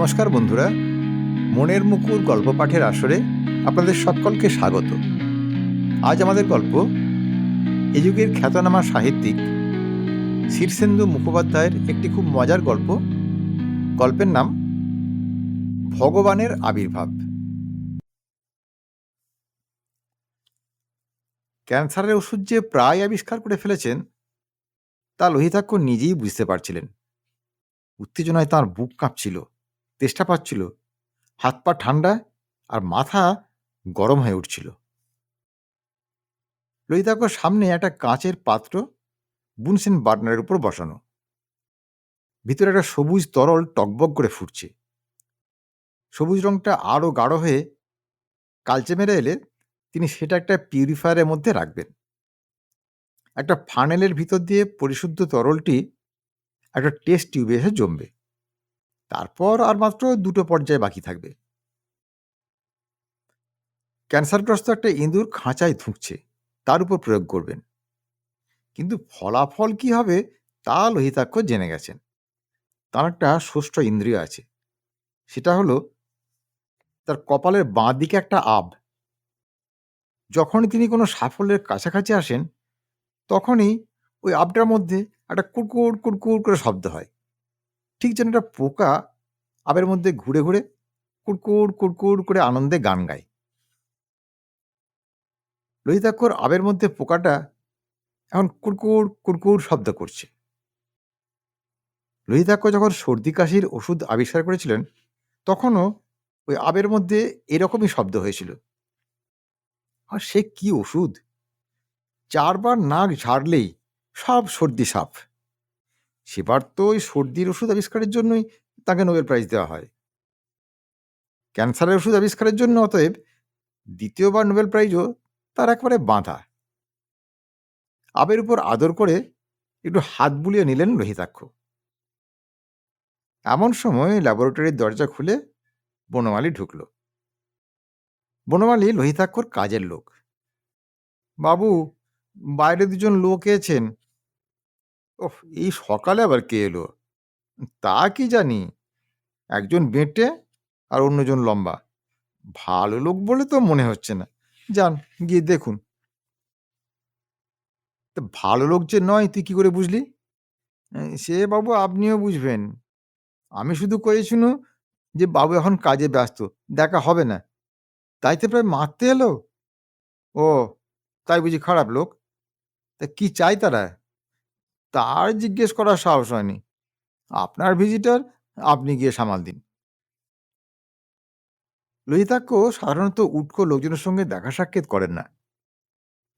নমস্কার বন্ধুরা। মনের মুকুর গল্প পাঠের আসরে আপনাদের সকলকে স্বাগত। আজ আমাদের গল্প এ যুগের খ্যাতনামা সাহিত্যিক শীর্ষেন্দু মুখোপাধ্যায়ের একটি খুব মজার গল্প। গল্পের নাম, ভগবানের আবির্ভাব। ক্যান্সারের ওষুধ যে প্রায় আবিষ্কার করে ফেলেছেন, তা লোহিতাক্ষ নিজেই বুঝতে পারছিলেন। উত্তেজনায় তার বুক কাঁপছিল। তেষ্টা পাচ্ছিল। হাত পা ঠান্ডা আর মাথা গরম হয়ে উঠছিল। ললিতাকর সামনে একটা কাঁচের পাত্র বুনসেন বার্নারের উপর বসানো। ভিতরে একটা সবুজ তরল টকবক করে ফুটছে। সবুজ রংটা আরও গাঢ় হয়ে কালচে মেরে এলে তিনি সেটা একটা পিউরিফায়ারের মধ্যে রাখবেন। একটা ফানেলের ভিতর দিয়ে পরিশুদ্ধ তরলটি একটা টেস্ট টিউবে এসে জমবে। তারপর আর মাত্র দুটো পর্যায়ে বাকি থাকবে। ক্যান্সারগ্রস্ত একটা ইঁদুর খাঁচায় ধুঁকছে, তার উপর প্রয়োগ করবেন। কিন্তু ফলাফল কি হবে, তা লোহিতাক্ষ জেনে গেছেন। তার একটা ষষ্ঠ ইন্দ্রিয় আছে, সেটা হলো তার কপালের বাঁ দিকে একটা আব। যখনই তিনি কোনো সাফল্যের কাছাকাছি আসেন, তখনই ওই আবটার মধ্যে একটা কুরকুর কুরকুর করে শব্দ হয়। ঠিক যেন একটা পোকা আবের মধ্যে ঘুরে ঘুরে কুরকুর কুরকুর করে আনন্দে গান গায়। লোহিতাক্ষর আবের মধ্যে পোকাটা এখন কুরকুর কুরকুর শব্দ করছে। লোহিতাক্ষ যখন সর্দি, কাশির ওষুধ আবিষ্কার করেছিলেন, তখনও ওই আবের মধ্যে এরকমই শব্দ হয়েছিল। আর সে কি ওষুধ? চারবার নাক ঝাড়লেই সব সর্দি সাফ। সেবার তো ওই সর্দির ওষুধ আবিষ্কারের জন্যই তাকে নোবেল প্রাইজ দেওয়া হয়। ক্যান্সারের ওষুধ আবিষ্কারের জন্য, অতএব দ্বিতীয়বার নোবেল প্রাইজও তার একবারে বাঁধা। আবের উপর আদর করে একটু হাত বুলিয়ে নিলেন লোহিতাক্ষ এমন সময় ল্যাবরেটরির দরজা খুলে বনমালী ঢুকল। বনমালী লোহিতাক্ষর কাজের লোক। বাবু, বাইরে দুজন লোক এছেন ওহ এই সকালে আবার কে এলো? তা কি জানি? একজন বেঁটে আর অন্যজন লম্বা। ভালো লোক বলে তো মনে হচ্ছে না। যান গিয়ে দেখুন। তা ভালো লোক যে নয় তুই কি করে বুঝলি? "এ, সে বাবু আপনিও বুঝবেন। আমি শুধু কয়েছিল যে বাবু এখন কাজে ব্যস্ত দেখা হবে না। তাইতে প্রায় মারতে এলো। ও তাই বুঝি খারাপ লোক? তা কি চাই তারা? তার জিজ্ঞেস করার সাহস হয়নি। আপনার ভিজিটার আপনি গিয়ে সামাল দিন। লোহিতাক্ষ সাধারণত উটকো লোকজনের সঙ্গে দেখা সাক্ষাৎ করেন না।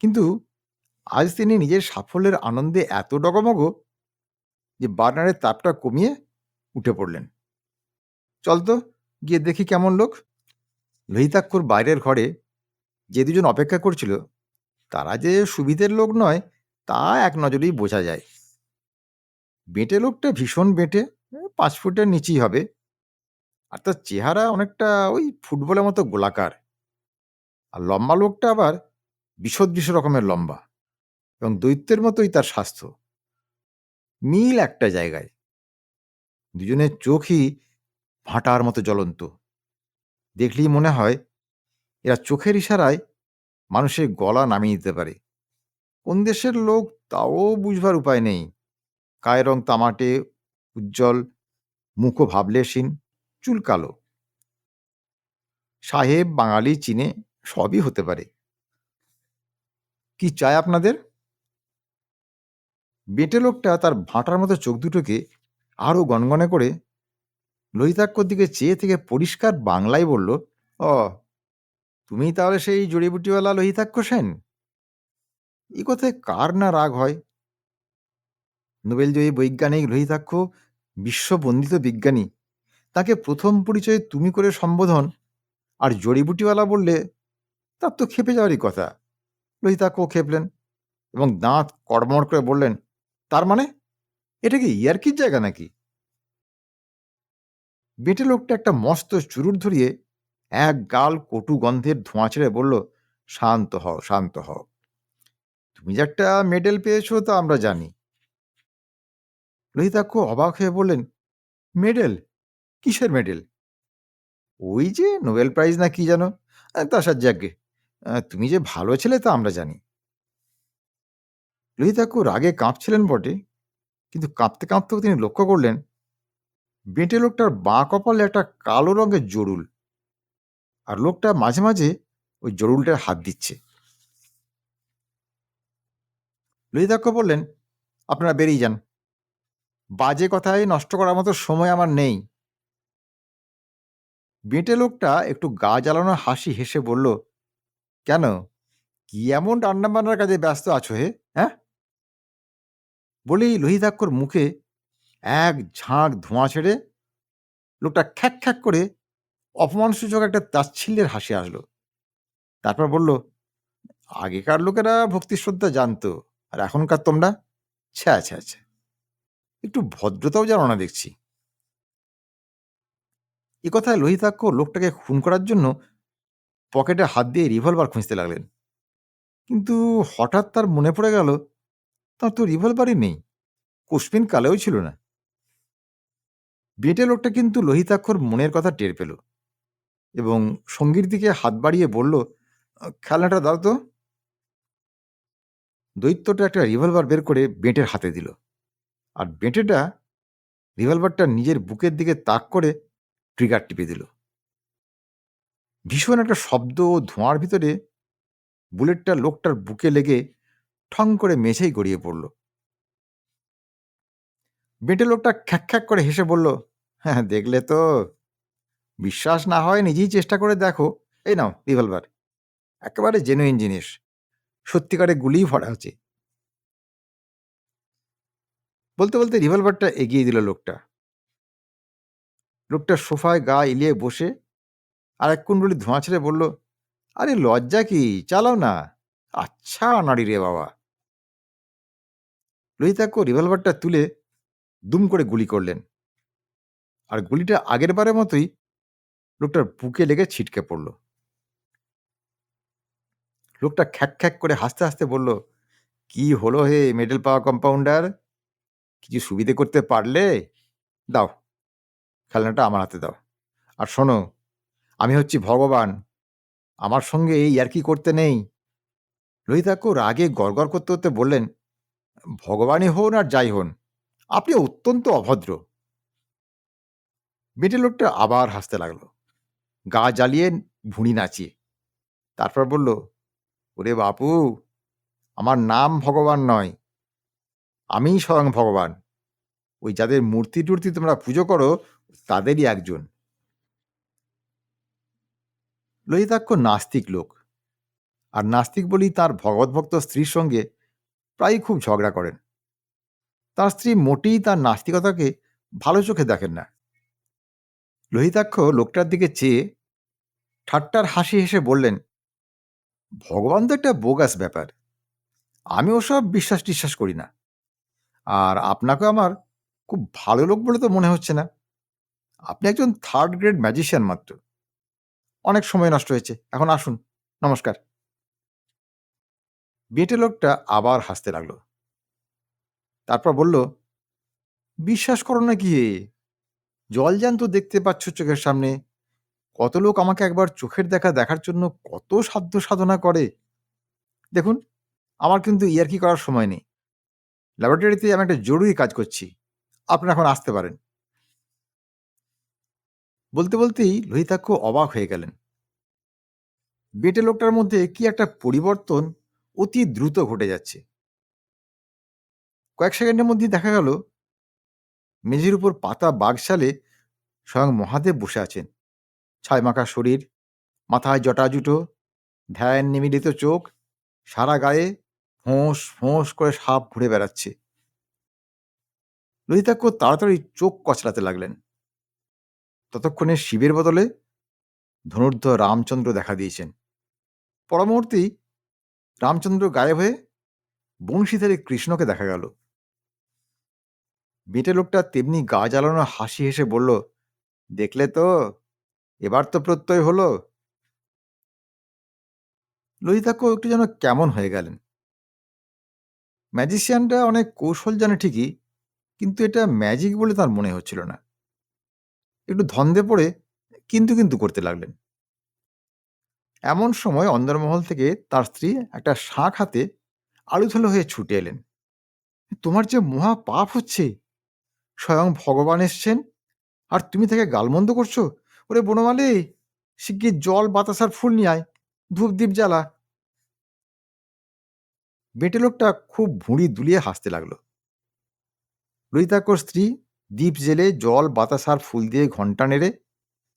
কিন্তু আজ তিনি নিজের সাফল্যের আনন্দে এত ডগমগ যে বার্নারের তাপটা কমিয়ে উঠে পড়লেন। চল তো গিয়ে দেখি কেমন লোক। লোহিতাক্ষর বাইরের ঘরে যে দুজন অপেক্ষা করছিল, তারা যে সুবিধের লোক নয়, তা এক নজরেই বোঝা যায়। বেঁটে লোকটা ভীষণ বেঁটে পাঁচ ফুটের নিচেই হবে। আর তার চেহারা অনেকটা ওই ফুটবলের মতো গোলাকার। আর লম্বা লোকটা আবার বিশদৃশ রকমের লম্বা এবং দৈত্যের মতোই তার স্বাস্থ্য। মিল একটা জায়গায়। দুজনের চোখই ভাটার মতো জ্বলন্ত। দেখলেই মনে হয় এরা চোখের ইশারায় মানুষের গলা নামিয়ে দিতে পারে। কোন দেশের লোক তাও বুঝবার উপায় নেই। গায়ের রং তামাটে, উজ্জ্বল মুখও ভাবলেশীন চুল কালো। সাহেব বাঙালি চীনে সবই হতে পারে। কি চায় আপনাদের? বেটে লোকটা তার ভাঁটার মতো চোখ দুটোকে আরও গনগনে করে লোহিতাক্ষর দিকে চেয়ে থেকে পরিষ্কার বাংলায় বলল, ও, তুমি তাহলে সেই জড়িবুটিওয়ালা লোহিতাক্ষ সেন? এই কথায় কার না রাগ হয়? নোবেলজয়ী বৈজ্ঞানিক লোহিতাক্ষ, বিশ্ববন্দিত বিজ্ঞানী। তাকে প্রথম পরিচয়ে তুমি করে সম্বোধন আর জড়িবুটিওয়ালা বললে, তার তো খেপে যাওয়ারই কথা। লোহিতাক্ষ খেপলেন এবং দাঁত কড়মড় করে বললেন, তার মানে? এটা কি ইয়ার্কির জায়গা নাকি? বেটে লোকটা একটা মস্ত চুরুট ধরিয়ে এক গাল কটু গন্ধের ধোঁয়া ছেড়ে বলল, শান্ত হও শান্ত হও। তুমি যে একটা মেডেল পেয়েছ তা আমরা জানি। লোহিতাক্ষ অবাক হয়ে বললেন মেডেল? কিসের মেডেল? ওই যে নোবেল প্রাইজ না কি যেন? আ, তা সার যাকগে তুমি যে ভালো ছেলে তা আমরা জানি। লোহিতাক্ষ রাগে কাঁপছিলেন বটে কিন্তু কাঁপতে কাঁপতেও তিনি লক্ষ্য করলেন বেঁটে লোকটার বাঁ কপালে একটা কালো রঙের জরুল আর লোকটা মাঝে মাঝে ওই জরুলটার হাত দিচ্ছে। লোহিতাক্ষ বললেন আপনারা বেরিয়ে যান। বাজে কথায় নষ্ট করার মতো সময় আমার নেই। বেঁটে লোকটা একটু গা জ্বালানো হাসি হেসে বলল, কেন? কি এমন রান্না বান্নার কাজে ব্যস্ত আছো হে হ্যাঁ? বলেই লোহিতাক্ষর মুখে এক ঝাঁক ধোঁয়া ছেড়ে লোকটা খ্যাক খ্যাক করে অপমানসূচক একটা তাচ্ছিল্যের হাসি আসলো। তারপর বলল, আগেকার লোকেরা ভক্তি শ্রদ্ধা জানতো, আর এখনকার তোমরা, ছ্যা ছ্যা আচ্ছা একটু ভদ্রতাও জানো না দেখছি। এ কথায় লোহিতাক্ষ লোকটাকে খুন করার জন্য পকেটে হাত দিয়ে রিভলভার খুঁজতে লাগলেন। কিন্তু হঠাৎ তার মনে পড়ে গেল, তার তো রিভলভারই নেই কোশপিন কালেও ছিল না। বেটে লোকটা কিন্তু লোহিতাক্ষর মনের কথা টের পেল এবং সঙ্গীর দিকে হাত বাড়িয়ে বলল, খেলনাটা দাও তো। দৈত্যটা একটা রিভলভার বের করে বেঁটের হাতে দিল। আর বেঁটেটা রিভলভারটা নিজের বুকের দিকে তাক করে ট্রিগার টিপে দিল। ভীষণ একটা শব্দ ও ধোঁয়ার ভিতরে বুলেটটা লোকটার বুকে লেগে ঠং করে মেঝেই গড়িয়ে পড়ল। বেঁটে লোকটা খ্যাক খ্যাক করে হেসে বলল হ্যাঁ দেখলে তো। বিশ্বাস না হয় নিজেই চেষ্টা করে দেখো। এই নাও রিভলভার একেবারে জেনুইন জিনিস। সত্যিকারে গুলিই ভরা আছে বলতে বলতে রিভলভারটা এগিয়ে দিল লোকটা। লোকটা সোফায় গা ইলিয়ে বসে আর এক কুণ্ডলি ধোঁয়া ছেড়ে বলল, আরে লজ্জা কি? চালাও না। আচ্ছা নারী রে বাবা। লোহিতাক্ষ রিভলভারটা তুলে দুম করে গুলি করলেন। আর গুলিটা আগের বারের মতোই লোকটার বুকে লেগে ছিটকে পড়ল। লোকটা খ্যাক খ্যাক করে হাসতে হাসতে বলল, কি হলো হে মেডেল পাওয়া কম্পাউন্ডার কিছু সুবিধে করতে পারলে দাও, খেলনাটা আমার হাতে দাও। আর শোনো, আমি হচ্ছি ভগবান, আমার সঙ্গে এই আর কি করতে নেই। লোহিতাক্ষ রাগে গড়গড় করতে করতে বললেন, ভগবানই হন আর যাই হন, আপনি অত্যন্ত অভদ্র। বেটে লোকটা আবার হাসতে লাগল, গা জ্বালিয়ে ভুঁড়ি নাচিয়ে। তারপর বলল, ওরে বাপু, আমার নাম ভগবান নয় আমিই স্বয়ং ভগবান। ওই যাদের মূর্তি টূর্তি তোমরা পুজো করো, তাদেরই একজন। লোহিতাক্ষ নাস্তিক লোক। আর নাস্তিক বলেই তার ভগবদ্ভক্ত স্ত্রীর সঙ্গে প্রায়ই খুব ঝগড়া করেন। তার স্ত্রী মোটেই তার নাস্তিকতাকে ভালো চোখে দেখেন না। লোহিতাক্ষ লোকটার দিকে চেয়ে ঠাট্টার হাসি হেসে বললেন, ভগবান তো একটা বোগাস ব্যাপার। আমি ওসব বিশ্বাস টিশ্বাস করি না। আর আপনাকে আমার খুব ভালো লোক বলে তো মনে হচ্ছে না। আপনি একজন থার্ড গ্রেড ম্যাজিশিয়ান মাত্র। অনেক সময় নষ্ট হয়েছে। এখন আসুন। নমস্কার। বেটে লোকটা আবার হাসতে লাগল। তারপর বলল, বিশ্বাস করো না কি এ? জলজ্যান্ত দেখতে পাচ্ছ চোখের সামনে। কত লোক আমাকে একবার চোখের দেখা দেখার জন্য কত সাধ্য সাধনা করে। দেখুন, আমার কিন্তু ইয়ার্কি করার সময় নেই। ল্যাবরেটরিতে আমি একটা জরুরি কাজ করছি। আপনারা এখন আসতে পারেন। বলতে বলতেই লোহিতাক্ষ অবাক হয়ে গেলেন। বেটে লোকটার মধ্যে কি একটা পরিবর্তন অতি দ্রুত ঘটে যাচ্ছে। কয়েক সেকেন্ডের মধ্যেই দেখা গেল, মেঝের উপর পাতা বাগশালে স্বয়ং মহাদেব বসে আছেন। ছাইমাখা শরীর, মাথায় জটাজুটো ধ্যান নিমিলিত চোখ, সারা গায়ে ফোঁস ফোঁস করে সাপ ঘুরে বেড়াচ্ছে। লোহিতাক্ষ তাড়াতাড়ি চোখ কচলাতে লাগলেন। ততক্ষণে শিবের বদলে ধনুর্ধর রামচন্দ্র দেখা দিয়েছেন। পরমুহূর্তেই রামচন্দ্র গায়েব হয়ে বংশীধারী কৃষ্ণকে দেখা গেল। বেটে লোকটা তেমনি গা জ্বালানো হাসি হেসে বলল, দেখলে তো, এবার তো প্রত্যয় হলো। লোহিতাক্ষ একটু যেন কেমন হয়ে গেলেন। ম্যাজিশিয়ানটা অনেক কৌশল জানে ঠিকই, কিন্তু এটা ম্যাজিক বলে তার মনে হচ্ছিল না। একটু ধন্দে পড়ে কিন্তু কিন্তু করতে লাগলেন। এমন সময় অন্দরমহল থেকে তার স্ত্রী একটা শাঁখ হাতে আলুথলো হয়ে ছুটে এলেন। তোমার যে মহা পাপ হচ্ছে, স্বয়ং ভগবান এসছেন, আর তুমি তাকে গালমন্দ করছ? ওরে বনমালী, শিগগির জল বাতাসার ফুল নিয়ে আয় ধূপ দ্বীপ জ্বালা। বেটে লোকটা খুব ভুঁড়ি দুলিয়ে হাসতে লাগল। ললিতাকর স্ত্রী দ্বীপ জেলে জল বাতাসার ফুল দিয়ে ঘণ্টা নেড়ে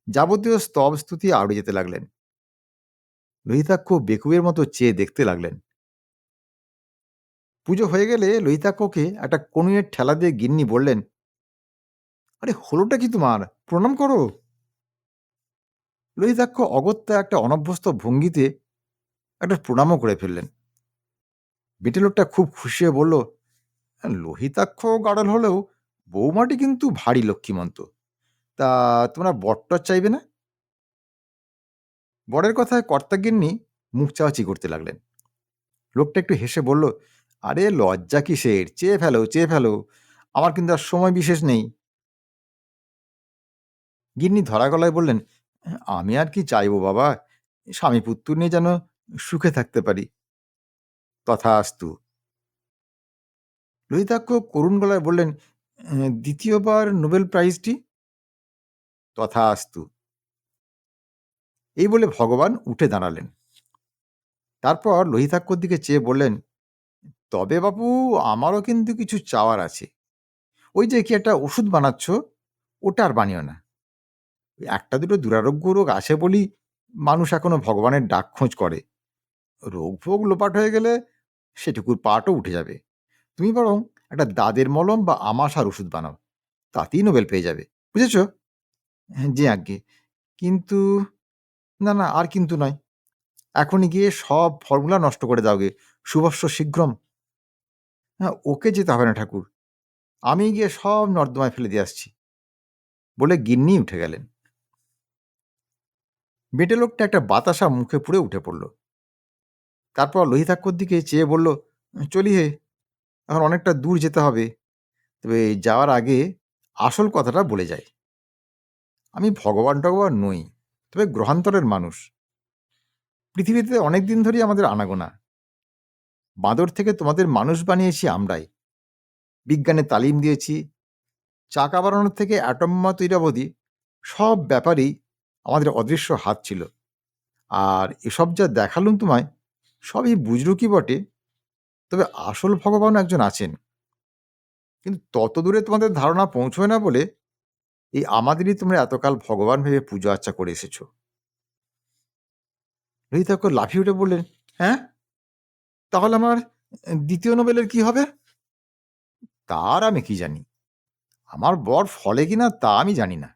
যাবতীয় স্তব স্তুতি আড়ে যেতে লাগলেন। ললিতাক্ষ বেকুবের মতো চেয়ে দেখতে লাগলেন। পুজো হয়ে গেলে ললিতাক্ষকে একটা কনুয়ের ঠেলা দিয়ে গিন্নি বললেন, আরে, হলোটা কি তোমার? প্রণাম করো। ললিতাক্ষ অগত্যা একটা অনভ্যস্ত ভঙ্গিতে একটা প্রণামও করে ফেললেন। বেটে লোকটা খুব খুশি হয়ে বলল লোহিতাক্ষ গাড়ল হলেও বৌমাটি কিন্তু ভারী লক্ষ্মীমন্ত। তা তোমরা বটটর চাইবে না? বরের কথায় কর্তাগিন্নি মুখ চাওয়াচি করতে লাগলেন। লোকটা একটু হেসে বলল, আরে, লজ্জা কিসের? চেয়ে ফেলো চেয়ে ফেলো। আমার কিন্তু আর সময় বিশেষ নেই। গিন্নি ধরা গলায় বললেন, আমি আর কি চাইব বাবা? স্বামী পুত্র নিয়ে যেন সুখে থাকতে পারি। তথাস্তু লোহিতাক্ষ করুণ গলায় বললেন দ্বিতীয়বার নোবেল প্রাইজটি? তথাস্তু এই বলে ভগবান উঠে দাঁড়ালেন। তারপর লোহিতাক্ষর দিকে চেয়ে বললেন, তবে বাপু, আমারও কিন্তু কিছু চাওয়ার আছে। ওই যে কি একটা ওষুধ বানাচ্ছ, ওটা আর বানিও না। একটা দুটো দুরারোগ্য রোগ আছে বলি মানুষ এখনও ভগবানের ডাক খোঁজ করে। রোগ ভোগ লোপাট হয়ে গেলে সেটুকুর পাটও উঠে যাবে। তুমি বরং একটা দাদের মলম বা আমাশার ওষুধ বানাও, তাতেই নোবেল পেয়ে যাবে, বুঝেছ? হ্যাঁ জি আজ্ঞে। কিন্তু, না না, আর কিন্তু নয়। এখনই গিয়ে সব ফর্মুলা নষ্ট করে দাও গে শুভস্য শীঘ্রম। হ্যাঁ ওকে যেতে হবে না, ঠাকুর। আমি গিয়ে সব নর্দমায় ফেলে দিয়ে আসছি। বলে গিন্নি উঠে গেলেন। বেটে লোকটা একটা বাতাসা মুখে পুড়ে উঠে পড়ল। তারপর লোহিতাক্ষর দিকে চেয়ে বলল, চলি হে, এখন অনেকটা দূর যেতে হবে। তবে যাওয়ার আগে আসল কথাটা বলে যাই। আমি ভগবান টগবান নই, তবে গ্রহান্তরের মানুষ। পৃথিবীতে অনেক দিন ধরেই আমাদের আনাগোনা। বাঁদর থেকে তোমাদের মানুষ বানিয়েছি আমরাই। বিজ্ঞানে তালিম দিয়েছি, চাকা বানানোর থেকে অ্যাটম্মা তৈরি অবধি সব ব্যাপারেই আমাদের অদৃশ্য হাত ছিল। আর এসব যা দেখালুম তোমায় সবই বুঝলো কি বটে। তবে আসল ভগবান একজন আছেন। কিন্তু তত দূরে তোমাদের ধারণা পৌঁছয় না বলে এই আমাদেরই তোমরা এতকাল ভগবান ভেবে পুজো আর্চা করে এসেছ। রোহিতাক্ষ লাফিয়ে উঠে বললেন হ্যাঁ? তাহলে আমার দ্বিতীয় নোবেলের কি হবে? তার আমি কি জানি। আমার বর ফলে কিনা তা আমি জানি না।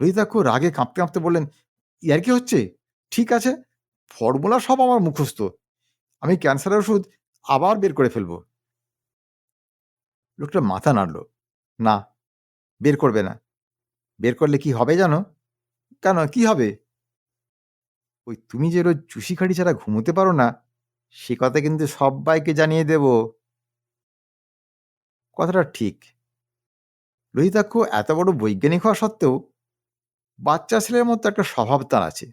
রোহিতাক্ষ রাগে কাঁপতে কাঁপতে বললেন, ইয়ার কি হচ্ছে? ঠিক আছে। ফর্মুলা সব আমার মুখস্থ। আমি ক্যান্সারের ওষুধ আবার বের করে ফেলব। লোকটা মাথা নাড়ল। না, বের করবে না। বের করলে কি হবে জানো? কেন? কি হবে? ওই তুমি যে রোজ চুষি খাড়ি ছাড়া ঘুমোতে পারো না, সে কথা কিন্তু সবাইকে জানিয়ে দেব। কথাটা ঠিক। লোহিতাক্ষ এত বড় বৈজ্ঞানিক হওয়া সত্ত্বেও বাচ্চা ছেলের মতো একটা স্বভাব তার আছে।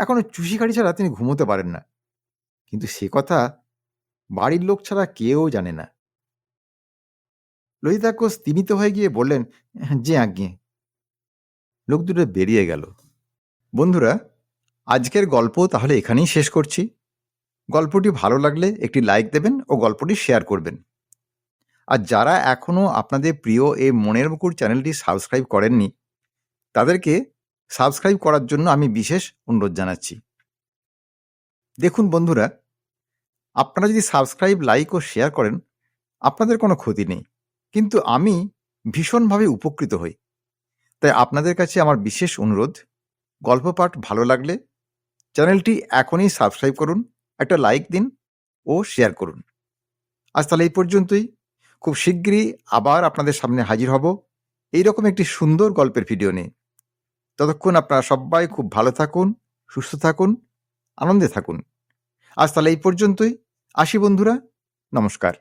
এখনও চুষি খাড়ি ছাড়া তিনি ঘুমোতে পারেন না। কিন্তু সে কথা বাড়ির লোক ছাড়া কেউ জানে না। ললিতাক্ষ স্তিমিত হয়ে গিয়ে বললেন যে আজ্ঞে। লোক দুটো বেরিয়ে গেল। বন্ধুরা, আজকের গল্প তাহলে এখানেই শেষ করছি। গল্পটি ভালো লাগলে একটি লাইক দেবেন ও গল্পটি শেয়ার করবেন। আর যারা এখনও আপনাদের প্রিয় এই মনের মুকুর চ্যানেলটি সাবস্ক্রাইব করেননি, তাদেরকে সাবস্ক্রাইব করার জন্য আমি বিশেষ অনুরোধ জানাচ্ছি। দেখুন বন্ধুরা, আপনারা যদি সাবস্ক্রাইব, লাইক ও শেয়ার করেন, আপনাদের কোনো ক্ষতি নেই। কিন্তু আমি ভীষণভাবে উপকৃত হই। তাই আপনাদের কাছে আমার বিশেষ অনুরোধ, গল্প পাঠ ভালো লাগলে চ্যানেলটি এখনই সাবস্ক্রাইব করুন, একটা লাইক দিন ও শেয়ার করুন। আজ তাহলে এই পর্যন্তই। খুব শীঘ্রই আবার আপনাদের সামনে হাজির হব। এইরকম একটি সুন্দর গল্পের ভিডিও নিয়ে। ততক্ষণ আপনারা সবাই খুব ভালো থাকুন, সুস্থ থাকুন, আনন্দে থাকুন। আজ তাহলে এই পর্যন্তই। আসি বন্ধুরা, নমস্কার।